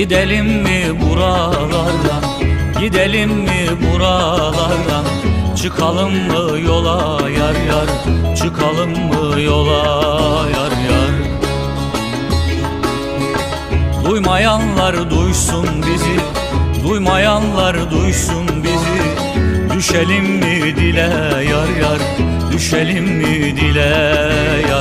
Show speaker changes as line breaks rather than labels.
Gidelim mi buralardan? Gidelim mi buralardan? Çıkalım mı yola yar yar? Çıkalım mı yola yar yar? Duymayanlar duysun bizi Duymayanlar duysun bizi. Düşelim mi dile yar yar? Düşelim mi dile yar yar